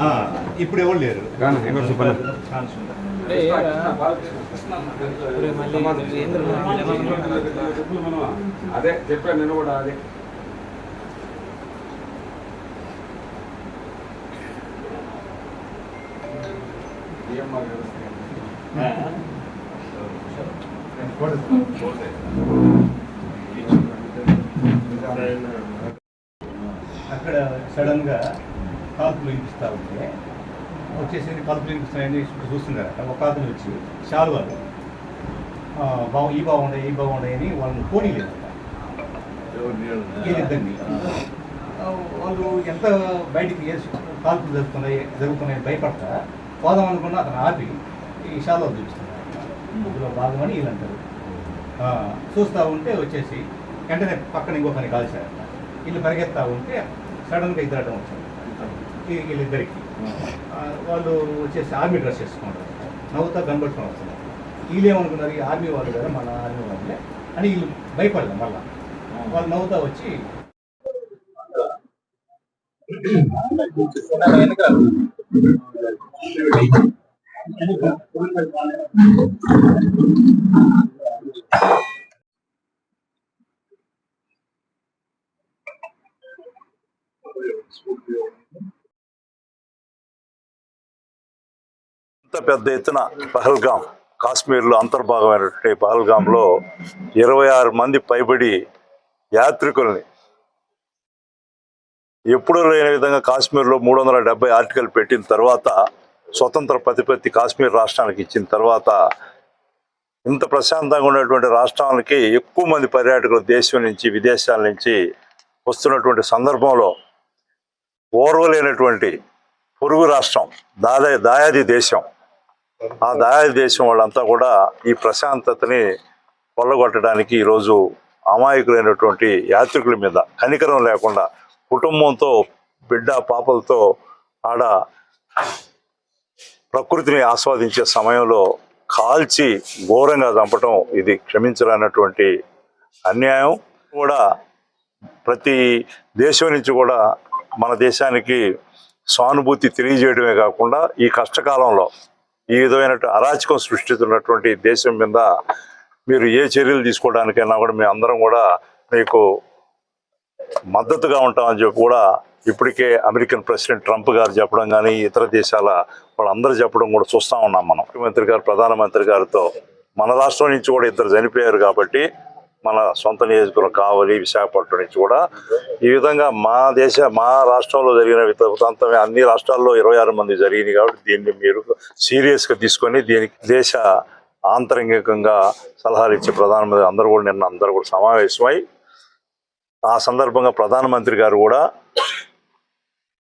ఆ, ఇప్పుడు ఎవరు లేరు? అదే చెప్పాను నేను కూడా అదే. అక్కడ సడన్గా కాల్పులు వినిపిస్తా ఉంటే వచ్చేసి కాల్పులు వినిపిస్తున్నాయని చూస్తున్నారు. ఒక అతను వచ్చి శాలువాలు ఆ, బాగు ఈ బాగుండే ఈ బాగుండే అని వాళ్ళని పోనీలేదు వీళ్ళిద్దరిని ఆ, వాళ్ళు ఎంత బయటికి కాల్పులు జరుగుతున్నాయి జరుగుతున్నాయి భయపడతా పోదాం అనుకున్న అతను ఆపి ఈ శాలువాలు చూపిస్తున్నారు. ఇందులో భాగమని వీళ్ళు అంటారు. ఆ, చూస్తూ ఉంటే వచ్చేసి వెంటనే పక్కన ఇంకొకరిని కాల్చారు. వీళ్ళు పరిగెత్తా ఉంటే సడన్గా ఇద్దరటం వచ్చారు. వీళ్ళిద్దరికి. వాళ్ళు వచ్చేసి ఆర్మీ డ్రెస్ చేసుకున్నారు నవ్వుతా కనబడుతున్నాం వస్తున్నారు. వీళ్ళు ఏమనుకున్నారు ఈ ఆర్మీ వాళ్ళు కదా మన ఆర్మీ వాళ్ళే అని వీళ్ళు భయపడలేదు మళ్ళా. వాళ్ళు నవ్వుతా వచ్చి ఇంత పెద్ద ఎత్తున పహల్గాం కాశ్మీర్లో అంతర్భాగమైనటువంటి పహల్గాంలో ఇరవై ఆరు మంది పైబడి యాత్రికుల్ని ఎప్పుడూ లేని విధంగా కాశ్మీర్లో మూడు వందల డెబ్బై ఆర్టికల్ పెట్టిన తర్వాత స్వతంత్ర ప్రతిపత్తి కాశ్మీర్ రాష్ట్రానికి ఇచ్చిన తర్వాత ఇంత ప్రశాంతంగా ఉన్నటువంటి రాష్ట్రానికి ఎక్కువ మంది పర్యాటకులు దేశం నుంచి విదేశాల నుంచి వస్తున్నటువంటి సందర్భంలో ఓర్వలేనటువంటి పొరుగు రాష్ట్రం దాదా దాయాది దేశం. ఆ దాయాది దేశం వాళ్ళంతా కూడా ఈ ప్రశాంతతని కొల్లగొట్టడానికి ఈరోజు అమాయకులైనటువంటి యాత్రికుల మీద కనికరం లేకుండా కుటుంబంతో బిడ్డ పాపలతో ఆడ ప్రకృతిని ఆస్వాదించే సమయంలో కాల్చి ఘోరంగా చంపటం ఇది క్షమించరానటువంటి అన్యాయం కూడా ప్రతి దేశం నుంచి కూడా మన దేశానికి సానుభూతి తెలియజేయడమే కాకుండా ఈ కష్టకాలంలో ఈ విధమైన అరాచకం సృష్టిస్తున్నటువంటి దేశం మీద మీరు ఏ చర్యలు తీసుకోవడానికైనా కూడా మేము అందరం కూడా మీకు మద్దతుగా ఉంటామని చెప్పి కూడా ఇప్పటికే అమెరికన్ ప్రెసిడెంట్ ట్రంప్ గారు చెప్పడం కానీ ఇతర దేశాల వాళ్ళందరూ చెప్పడం కూడా చూస్తూ ఉన్నాం మనం. ముఖ్యమంత్రి గారు ప్రధానమంత్రి గారితో మన రాష్ట్రం నుంచి కూడా ఇద్దరు చనిపోయారు కాబట్టి మన సొంత నియోజకవర్గం కావలి విశాఖపట్నం నుంచి కూడా ఈ విధంగా మా దేశ మా రాష్ట్రంలో జరిగిన వితంతమే అన్ని రాష్ట్రాల్లో ఇరవై ఆరు మంది జరిగింది కాబట్టి దీన్ని మీరు సీరియస్గా తీసుకొని దీనికి దేశ ఆంతరంగికంగా సలహాలు ఇచ్చే ప్రధానమంత్రి అందరూ కూడా నిన్న అందరూ కూడా సమావేశమై ఆ సందర్భంగా ప్రధానమంత్రి గారు కూడా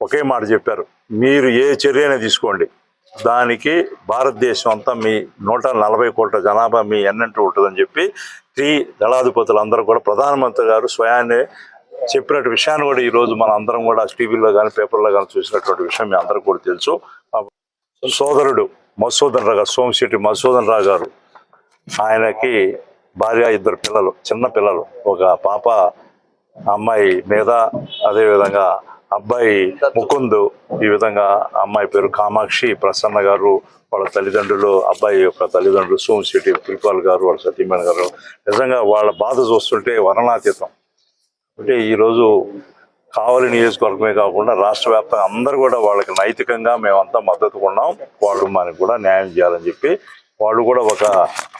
ఒకే మాట చెప్పారు. మీరు ఏ చర్యనే తీసుకోండి. దానికి భారతదేశం అంతా మీ నూట నలభై కోట్ల జనాభా మీ ఎన్నంటూ ఉంటుందని చెప్పి త్రీ దళాధిపతులందరూ కూడా ప్రధానమంత్రి గారు స్వయాన్ని చెప్పినట్టు విషయాన్ని కూడా ఈరోజు మన అందరం కూడా టీవీలో కానీ పేపర్లో కానీ చూసినటువంటి విషయం మీ అందరికీ కూడా తెలుసు. సోదరుడు మధుసూదన్ రావు గారు సోమశెట్టి మధుసూదన్ రావు గారు ఆయనకి భార్య ఇద్దరు పిల్లలు చిన్న పిల్లలు. ఒక పాప అమ్మాయి మీద అదేవిధంగా అబ్బాయి ముకుందు ఈ విధంగా అమ్మాయి పేరు కామాక్షి ప్రసన్న గారు వాళ్ళ తల్లిదండ్రులు అబ్బాయి యొక్క తల్లిదండ్రులు సోమశెట్టి పులిపాల్ గారు వాళ్ళ సత్యమేన గారు. నిజంగా వాళ్ళ బాధ చూస్తుంటే వర్ణనాతీతం అంటే ఈరోజు కావలి నియోజకవర్గమే కాకుండా రాష్ట్ర వ్యాప్తంగా అందరూ కూడా వాళ్ళకి నైతికంగా మేమంతా మద్దతు ఉన్నాం. వాళ్ళు మనకి కూడా న్యాయం చేయాలని చెప్పి వాళ్ళు కూడా ఒక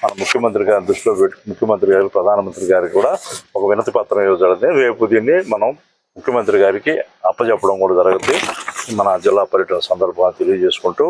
మన ముఖ్యమంత్రి గారి దృష్టిలో పెట్టి ముఖ్యమంత్రి గారు ప్రధానమంత్రి గారికి కూడా ఒక వినతి పత్రం ఇవ్వడం రేపు దీన్ని మనం ముఖ్యమంత్రి గారికి అప్పచెప్పడం కూడా జరుగుతుంది. మన జిల్లా పర్యటన సందర్భంగా తెలియజేసుకుంటూ